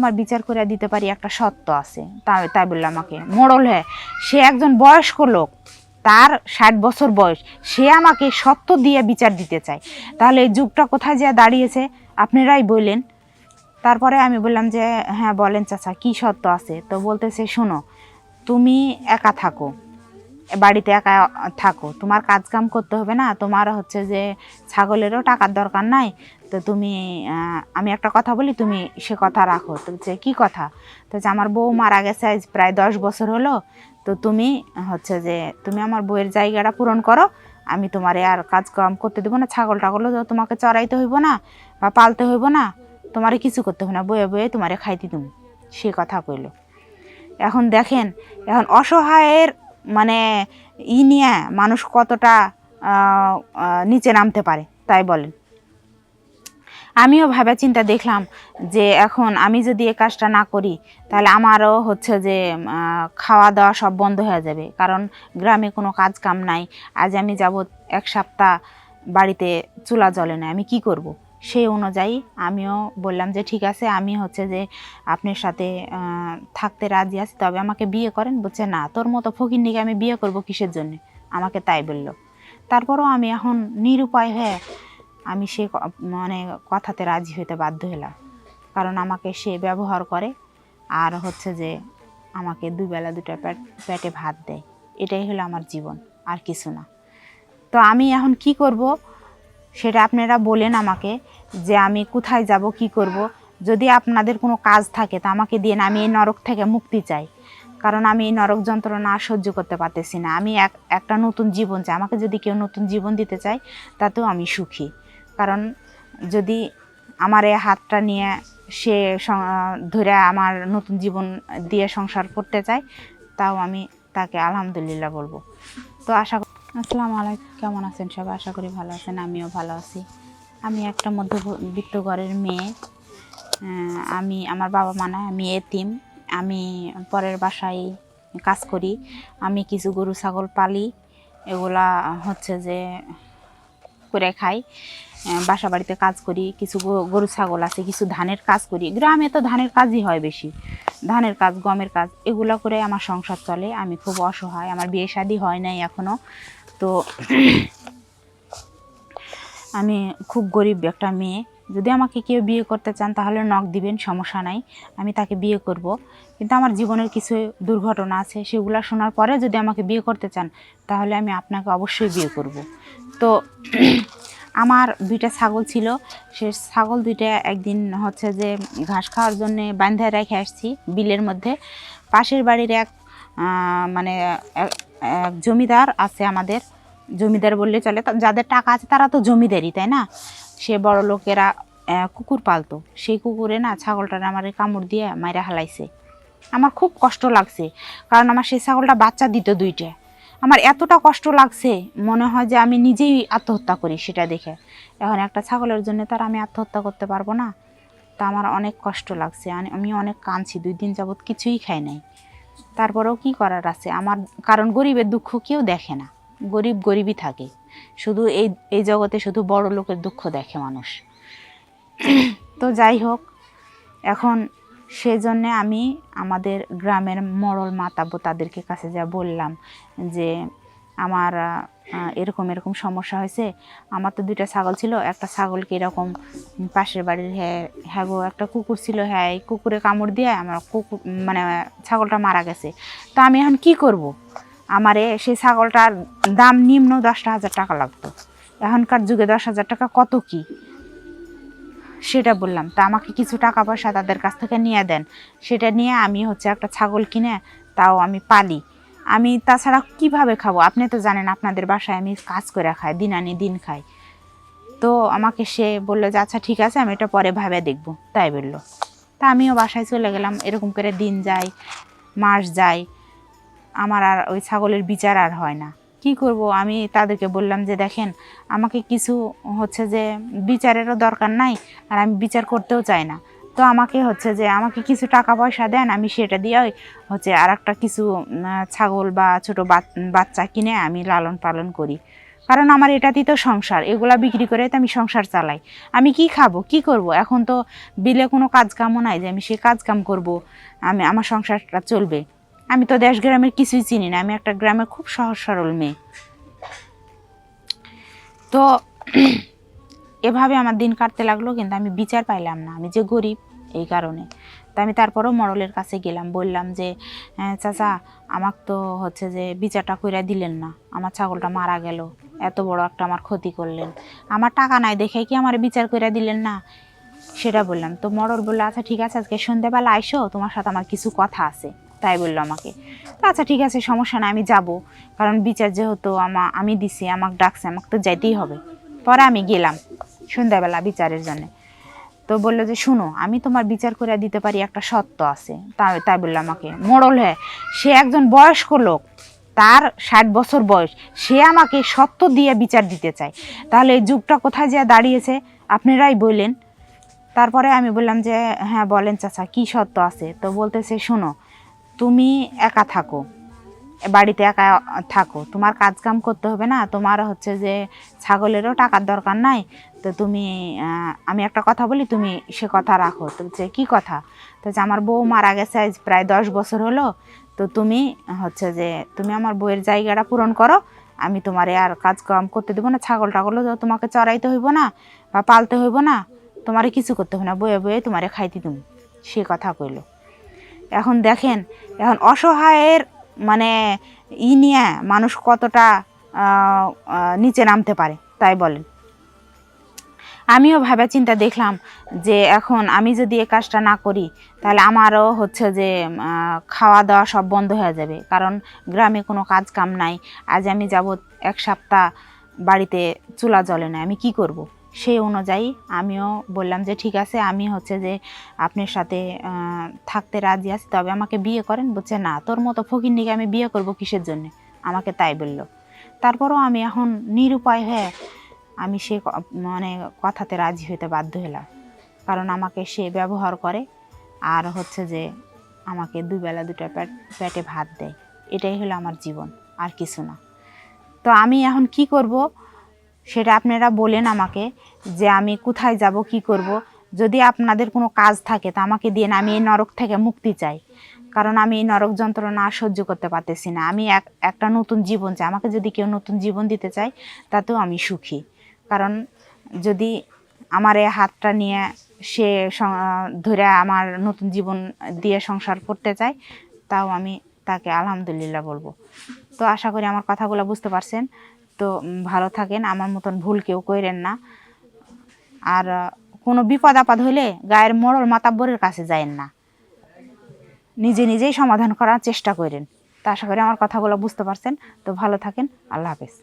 তোমার বিচার করে দিতে পারি একটা সত্য আছে। তাই তাই বলল আমাকে, মোড়ল হ্যাঁ সে একজন বয়স্ক লোক, তার ষাট বছর বয়স, সে আমাকে সত্য দিয়ে বিচার দিতে চায়। তাহলে এই যুগটা কোথায় যা দাঁড়িয়েছে? আপনারাই বললেন। তারপরে আমি বললাম যে হ্যাঁ বলেন চাচা, কি সত্য আছে? তো বলতেছে, শোনো, তুমি একা থাকো। বাড়িতে একা থাকো। তোমার কাজ কাম করতে হবে না। তোমার হচ্ছে যে ছাগলেরও টাকার দরকার নাই। তো তুমি আমি একটা কথা বলি, তুমি সে কথা রাখো। তো যে কী কথা? তো যে আমার বউ মারা গেছে আজ প্রায় দশ বছর হলো। তো তুমি হচ্ছে যে, তুমি আমার বউয়ের জায়গাটা পূরণ করো। আমি তোমারে আর কাজ কাম করতে দেবো না। ছাগল টাগলও তোমাকে চড়াইতে হইব না বা পালতে হইব না। তোমারে কিছু করতে হবে না। বয়ে বয়ে তোমারে খাইতে তুমি সে কথা কইল। এখন দেখেন, এখন অসহায়ের মানে ই নিয়ে মানুষ কতটা নিচে নামতে পারে, তাই বলেন আমিও ভাবে চিন্তা দেখলাম যে এখন আমি যদি এ কাজটা না করি, তাহলে আমারও হচ্ছে যে খাওয়া দাওয়া সব বন্ধ হয়ে যাবে কারণ গ্রামে কোনো কাজ কাম নাই, আজ আমি যাব এক সপ্তাহ বাড়িতে চুলা জ্বলে না আমি কি করব। সেই অনুযায়ী আমিও বললাম যে, ঠিক আছে, আমি হচ্ছে যে, আপনার সাথে থাকতে রাজি আছি, তবে আমাকে বিয়ে করেন, বলছে, না, তোর মতো ফকির আমি বিয়ে করব কিসের জন্য? আমাকে তাই বলল। তারপরও আমি এখন নিরুপায় হয়ে আমি সে মানে কথাতে রাজি হইতে বাধ্য হলাম। কারণ আমাকে সে ব্যবহার করে, আর হচ্ছে যে আমাকে দুবেলা দুটো পেট পেটে ভাত দেয়। এটাই হলো আমার জীবন, আর কিছু না। তো আমি এখন কি করব, সেটা আপনারা বলেন আমাকে যে আমি কোথায় যাব, কি করব। যদি আপনাদের কোনো কাজ থাকে, তা আমাকে দিয়ে আমি এই নরক থেকে মুক্তি চাই। কারণ আমি এই নরক যন্ত্রণা সহ্য করতে পারতেছি না। আমি এক, একটা নতুন জীবন চাই। আমাকে যদি কেউ নতুন জীবন দিতে চায়, তাতেও আমি সুখী। কারণ যদি আমার এই হাতটা নিয়ে সে ধরে আমার নতুন জীবন দিয়ে সংসার করতে চায়, তাও আমি তাকে আলহামদুলিল্লাহ বলব। তো আশা আসসালামু আলাইকুম। কেমন আছেন সবাই? আশা করি ভালো আছেন, আমিও ভালো আছি। আমি একটা মধ্যবিত্ত ঘরের মেয়ে। আমি আমার বাবা মা নাই, আমি এতিম। আমি পরের বাসায় কাজ করি। আমি কিছু গরু, ছাগল পালি। এগুলা হচ্ছে যে করে খাই। বাসা বাড়িতে কাজ করি। কিছু গরু, ছাগল আছে, কিছু ধানের কাজ করি। গ্রামে তো ধানের কাজই হয় বেশি। ধানের কাজ, গমের কাজ, এগুলো করে আমার সংসার চলে। আমি খুব অসহায়। আমার বিয়ে শাদী হয় নাই এখনও তো আমি খুব গরিব একটা মেয়ে। যদি আমাকে কেউ বিয়ে করতে চান, তাহলে নখ দিবেন, সমস্যা নাই, আমি তাকে বিয়ে করব। কিন্তু আমার জীবনের কিছু দুর্ঘটনা আছে, সেগুলো শোনার পরে যদি আমাকে বিয়ে করতে চান, তাহলে আমি আপনাকে অবশ্যই বিয়ে করব। তো আমার দুইটা ছাগল ছিল, সে ছাগল দুইটা একদিন হচ্ছে যে ঘাস খাওয়ার জন্যে বান্ধে রেখে আসছি বিলের মধ্যে। পাশের বাড়ির এক মানে এক- জমিদার আছে আমাদের। জমিদার বললে চলে যাদের টাকা আছে তারা তো জমিদারই, তাই না? সে বড় লোকেরা কুকুর পালতো। সেই কুকুরে না ছাগলটার আমার কামড় দিয়ে মাইরা হালাইছে। আমার খুব কষ্ট লাগছে, কারণ আমার সেই ছাগলটা বাচ্চা দিত দুইটা। আমার এতটা কষ্ট লাগছে, মনে হয় যে আমি নিজেই আত্মহত্যা করি সেটা দেখে। এখন একটা ছাগলের জন্য তার আমি আত্মহত্যা করতে পারব না। তা আমার অনেক কষ্ট লাগছে আমি অনেক কাঁদছি, দুই দিন যাবৎ কিছুই খাই নাই। তারপরেও কি করার আছে? আমার, কারণ গরিবের দুঃখ কেউ দেখে না। গরিব গরিবই থাকে। শুধু এই এই জগতে শুধু বড় লোকের দুঃখ দেখে মানুষ। তো যাই হোক, এখন সেজন্য আমি আমাদের গ্রামের মরল মাতাবো তাদেরকে কাছে যা বললাম যে আমার এরকম এরকম সমস্যা হয়েছে। আমার তো দুইটা ছাগল ছিল, একটা ছাগলকে এরকম পাশের বাড়ির হ্যাঁ হ্যাঁ গো, একটা কুকুর ছিল হ্যাঁ এই কুকুরে কামড় দিয়ে আমার কুকুর মানে ছাগলটা মারা গেছে। তো আমি এখন কি করব। আমারে সেই ছাগলটার দাম নিম্ন দশটা হাজার টাকা লাগতো। এখনকার যুগে দশ হাজার টাকা কত কি? সেটা বললাম। তা আমাকে কিছু টাকা পয়সা তাদের কাছ থেকে নিয়ে দেন। সেটা নিয়ে আমি হচ্ছে একটা ছাগল কিনে তাও আমি পালি। আমি তাছাড়া কীভাবে খাব? আপনি তো জানেন আপনাদের বাসায় আমি কাজ করে খাই, দিন আনি দিন খাই। তো আমাকে সে বলল যে আচ্ছা ঠিক আছে, আমি এটা পরে ভাবে দেখব। তাই বলল। তা আমিও বাসায় চলে গেলাম। এরকম করে দিন যায়, মাস যায়। আমার আর ওই ছাগলের বিচার আর হয় না। কি করব? আমি তাদেরকে বললাম যে, দেখেন, আমাকে কিছু হচ্ছে যে বিচারেরও দরকার নাই আর আমি বিচার করতেও চাই না। তো আমাকে হচ্ছে যে, আমাকে কিছু টাকা পয়সা দেন, আমি সেটা দিয়ে হচ্ছে আর একটা কিছু ছাগল বা ছোটো বাচ্চা কিনে আমি লালন পালন করি। কারণ আমার এটাতেই তো সংসার, এগুলা বিক্রি করে তো আমি সংসার চালাই। আমি কি খাব? কি করব? এখন তো বিলে কোনো কাজ কামও নাই যে আমি সে কাজ কাম করব। আমি, আমার সংসারটা চলবে। আমি তো দেশ গ্রামের কিছুই চিনি না। আমি একটা গ্রামের খুব সহজ সরল মেয়ে। তো এভাবে আমার দিন কাটতে লাগল কিন্তু আমি বিচার পাইলাম না। আমি যে গরিব এই কারণে। তো আমি তারপরও মরলের কাছে গেলাম বললাম যে "হ্যাঁ, চাচা আমাক তো হচ্ছে যে বিচারটা কইরা দিলেন না। আমার ছাগলটা মারা গেল। এত বড় একটা আমার ক্ষতি করলেন। আমার টাকা নাই দেখে কি আমার বিচার কইরা দিলেন না? সেটা বললাম। তো মরল বলল আচ্ছা ঠিক আছে আজকে সন্ধ্যেবেলা আইসো তোমার সাথে আমার কিছু কথা আছে। তাই বলল আমাকে। আচ্ছা ঠিক আছে, সমস্যা না আমি যাব। কারণ বিচার যেহেতু আমা, আমি দিছি, আমাকে ডাকছে, আমাকে তো যাইতেই হবে। পরে আমি গেলাম সন্ধ্যাবেলা বিচারের জন্য। তো বলল যে, শুনো, আমি তোমার বিচার করে দিতে পারি, একটা সত্য আছে। তাই তাই বলল আমাকে, মোড়ল হ্যাঁ সে একজন বয়স্ক লোক, তার ষাট বছর বয়স, সে আমাকে সত্য দিয়ে বিচার দিতে চায়। তাহলে এই যুগটা কোথায় যা দাঁড়িয়েছে, আপনারাই বললেন। তারপরে আমি বললাম যে হ্যাঁ বলেন চাচা, কি সত্য আছে? তো বলতেছে, শোনো তুমি একা থাকো। বাড়িতে একা থাকো। তোমার কাজ কাম করতে হবে না। তোমার হচ্ছে যে ছাগলেরও টাকার দরকার নাই। তো তুমি আমি একটা কথা বলি তুমি সে কথা রাখো। তো বলছে কি কথা? তো বলছে, আমার বউ মারা গেছে আজ প্রায় দশ বছর হলো। তো তুমি হচ্ছে যে তুমি আমার বউয়ের জায়গাটা পূরণ করো। আমি তোমারে আর কাজ কাম করতে দেবো না। ছাগল টাগলও তোমাকে চড়াইতে হইব না বা পালতে হইব না। তোমারে কিছু করতে হবে না। বয়ে বয়ে তোমারে খাইতে তুমি সে কথা কইলো। এখন দেখেন, এখন অসহায়ের মানে ই নিয়ে মানুষ কতটা নিচে নামতে পারে, তাই বলেন আমিও ভাবে চিন্তা দেখলাম যে এখন আমি যদি এ কাজটা না করি, তাহলে আমারও হচ্ছে যে খাওয়া দাওয়া সব বন্ধ হয়ে যাবে কারণ গ্রামে কোনো কাজ কাম নাই, আজ আমি যাব এক সপ্তাহ বাড়িতে চুলা জ্বলে না আমি কি করব। সেই অনুযায়ী আমিও বললাম যে, ঠিক আছে, আমি হচ্ছে যে আপনার সাথে থাকতে রাজি আছি। তবে আমাকে বিয়ে করেন বলছে না? তোর মতো ফকিরনিকে আমি বিয়ে করব কিসের জন্য? আমাকে তাই বলল। তারপরও আমি এখন নিরুপায় হয়ে আমি সে মানে কথাতে রাজি হতে বাধ্য হলাম। কারণ আমাকে সে ব্যবহার করে আর হচ্ছে যে আমাকে দুবেলা দুটো পেট, পেটে ভাত দেয়। এটাই হলো আমার জীবন, আর কিছু না। তো আমি এখন কি করব? সেটা আপনারা বলেন আমাকে যে আমি কোথায় যাব, কি করব। যদি আপনাদের কোনো কাজ থাকে, তা আমাকে দিয়ে আমি এই নরক থেকে মুক্তি চাই। কারণ আমি এই নরক যন্ত্রণা সহ্য করতে পারতেছি না। আমি এক, একটা নতুন জীবন চাই। আমাকে যদি কেউ নতুন জীবন দিতে চায়, তাতেও আমি সুখী। কারণ যদি আমার এই হাতটা নিয়ে সে, ধরে আমার নতুন জীবন দিয়ে সংসার করতে চায়, তাও আমি তাকে আলহামদুলিল্লাহ বলব। তো আশা করি আমার কথাগুলো বুঝতে পারছেন। তো ভালো থাকেন। আমার মতন ভুল কেউ করেন না। আর কোনো বিপদ আপদ হইলে গায়ের মরল মাতাব্বরের কাছে যায়েন না। নিজে নিজেই সমাধান করার চেষ্টা করেন তা আশা করি আমার কথাগুলো বুঝতে পারছেন। তো ভালো থাকেন। আল্লাহ হাফেজ।